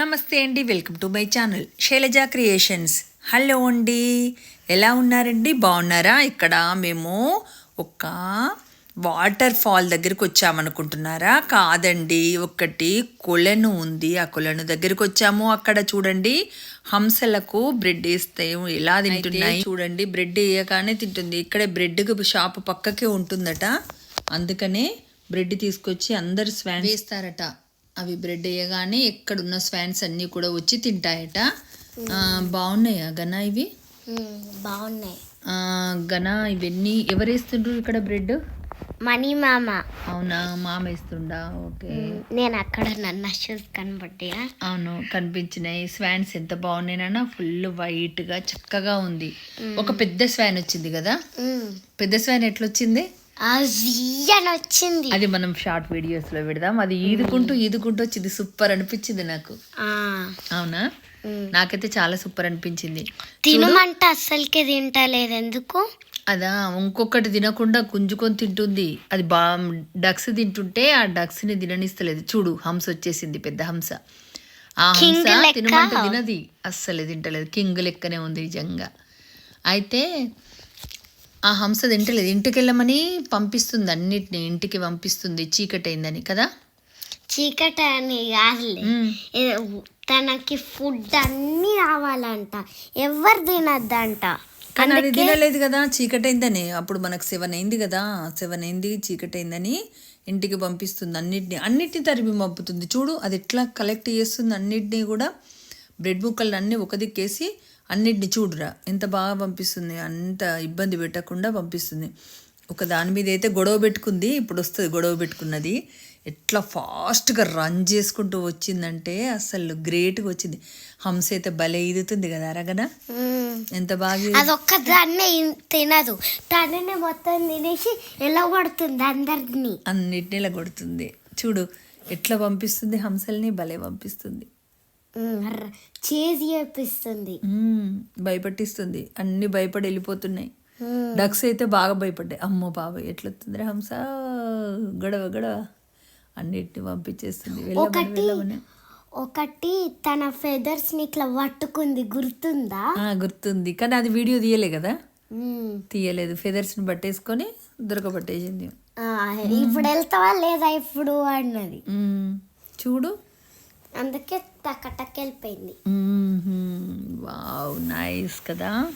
నమస్తే అండి welcome to my channel Shailaja creations. Hello అండి ఎలా ఉన్నారండి? బాగున్నారా? ఇక్కడ మేము ఒక వాటర్ ఫాల్ దగ్గరికి వచ్చామనుకుంటున్నారా? కాదండి ఒకటి కొలను ఉంది. ఆ కొలను దగ్గరికి వచ్చాము. అక్కడ చూడండి హంసలకు బ్రెడ్ వేస్తే ఎలా తింటున్నాయి? చూడండి బ్రెడ్ వేయగానే తింటుంది. ఇక్కడే బ్రెడ్ షాప్ పక్కకే ఉంటుందట. అందుకనే బ్రెడ్ తీసుకొచ్చి అందరు స్వాన్ వేస్తారట. అవి బ్రెడ్ వేయగానే ఎక్కడున్న స్వాన్స్ అన్నీ కూడా వచ్చి తింటాయట. బాగున్నాయా గనా ఇవి? బాగున్నాయి. గనా ఇవన్నీ ఎవరు వేస్తుండ్రు ఇక్కడ బ్రెడ్? మనీ మామ. అవునా మామ వేస్తుండా? ఓకే. నేను అక్కడ నన్ను షూస్ కనబడ్డా? అవును కనిపించినాయి. స్వాన్స్ ఎంత బాగున్నాయినా ఫుల్ వైట్గా చక్కగా ఉంది. ఒక పెద్ద స్వాన్ వచ్చింది కదా? పెద్ద స్వాన్ ఎట్లొచ్చింది? అని వచ్చింది అది మనం షార్ట్ వీడియోస్లో పెడదాం. అది ఈదుకుంటూ ఈదుకుంటూ వచ్చింది. సూపర్ అనిపించింది నాకు. అవునా. నాకైతే చాలా సూపర్ అనిపించింది. తినమంటే అస్సలకి తింటలేదు. ఎందుకు? అదా ఇంకొకటి తినకుండా గుంజుకొని తింటుంది. అది బా డక్స్ తింటుంటే ఆ డక్స్ని తిననిస్తలేదు. చూడు హంస వచ్చేసింది పెద్ద హంస. ఆ హంస? తినమంటే తినది. అస్సలే తింటలేదు. కింగ్ లెక్కనే ఉంది నిజంగా. అయితే ఆ హంస తింటలేదు. ఇంటికి వెళ్ళమని పంపిస్తుంది అన్నిటిని. ఇంటికి పంపిస్తుంది. చీకటి అయిందని కదా చీకటి అని కాదులే తనకి ఫుడ్ అన్ని రావాలంట. ఎవరు తినద్దంట. కానీ అది తినలేదు కదా. చీకటి అయిందని అప్పుడు మనకు సెవెన్ అయింది కదా. సెవెన్ అయింది చీకటి అయిందని ఇంటికి పంపిస్తుంది అన్నిటిని. అన్నిటిని తరిమి పంపుతుంది. చూడు అది ఎట్లా కలెక్ట్ చేస్తుంది అన్నిటినీ కూడా. బ్రెడ్ ముక్కలు అన్నీ ఒక దిక్కేసి అన్నిటిని చూడురా. ఎంత బాగా పంపిస్తుంది అంత ఇబ్బంది పెట్టకుండా పంపిస్తుంది. ఒక దాని మీద అయితే గొడవ పెట్టుకుంది ఇప్పుడు వస్తుంది గొడవ పెట్టుకున్నది. ఎట్లా ఫాస్ట్గా రన్ చేసుకుంటూ వచ్చిందంటే అసలు గ్రేట్గా వచ్చింది. హంస అయితే భలే ఈదుతుంది కదా అరగనా. ఎంత బాగా అదొక్క దాన్నే ఇన్- తినదు. తననే మొత్తం తినేసి ఎలా పడుతుంది అందరిని? అన్నిటిని ఇలా కొడుతుంది. చూడు ఎట్లా పంపిస్తుంది హంసల్ని? భలే పంపిస్తుంది. చేసి చేపిస్తుంది భయపట్టిస్తుంది. అన్ని భయపడి వెళ్ళిపోతున్నాయి. డక్స్ అయితే బాగా భయపడ్డాయి. అమ్మో బాబాయ్ ఎట్లొస్తుంది హంస? గొడవ గొడవ. అన్నిటిని పంపించేస్తుంది. ఒకటి ఒకటి తన ఫెదర్స్ని ఇట్లా పట్టుకుంది. గుర్తుందా? గుర్తుంది. కానీ అది వీడియో తీయలే కదా. తీయలేదు. ఫెదర్స్ని పట్టేసుకొని దొరకబట్టేసింది ఇప్పుడు వెళ్తావా లేదా ఇప్పుడు అన్నది. చూడు. అందుకే టక్ టక్ వెళ్ళిపోయింది వావ్ నైస్ కదా.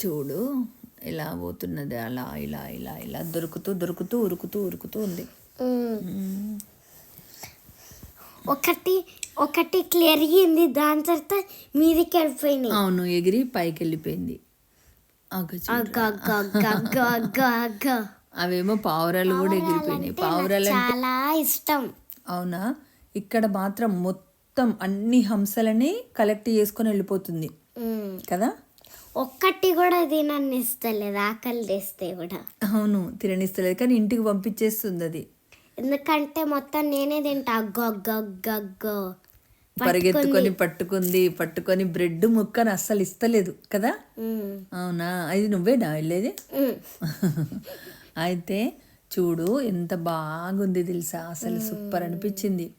చూడు ఇలా పోతున్నది అలా ఇలా ఇలా ఇలా దొరుకుతూ దొరుకుతూ ఉరుకుతూ ఉరుకుతూ ఉంది. ఒకటి ఒకటి ఎరిగింది దాని తర్వాత మీదికి వెళ్ళిపోయినాయి అవును ఎగిరి పైకి వెళ్ళిపోయింది. అవేమో పావురాలు కూడా ఎగిరిపోయినాయి. పావురాలు చాలా ఇష్టం. అవునా? ఇక్కడ మాత్రం మొత్తం అన్ని హంసలని కలెక్ట్ చేసుకొని వెళ్ళిపోతుంది. కదా? ఒక్కటి కూడా తినని ఇస్తలేదు ఆకలి తెస్తే కూడా. అవును తిననిస్తలేదు. కానీ ఇంటికి పంపించేస్తుంది అది. ఎందుకంటే మొత్తం నేనే తింటా. అగ్గో పరిగెత్తుకొని పట్టుకుంది. పట్టుకొని బ్రెడ్ ముక్కని అస్సలు ఇస్తలేదు కదా. అవునా? అది నువ్వేనా వెళ్ళేది. అయితే చూడు ఎంత బాగుంది తెలుసా? అసలు సూపర్ అనిపించింది.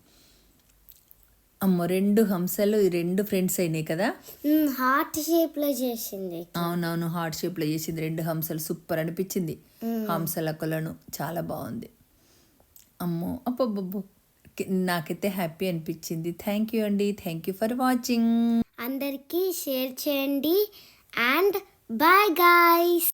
అమ్మో రెండు హంసలు ఈ రెండు ఫ్రెండ్స్ అయినాయి కదా. హార్ట్ షేప్లో చేసింది. అవునవును హార్ట్ షేప్లో చేసింది. రెండు హంసలు సూపర్ అనిపించింది. హంసల కొలను చాలా బాగుంది. అమ్మో అబ్బబ్బబ్బో. నాకైతే హ్యాపీ అనిపించింది. థ్యాంక్ యూ అండి. థ్యాంక్ యూ ఫర్ వాచింగ్ అందరికీ షేర్ చేయండి. And bye guys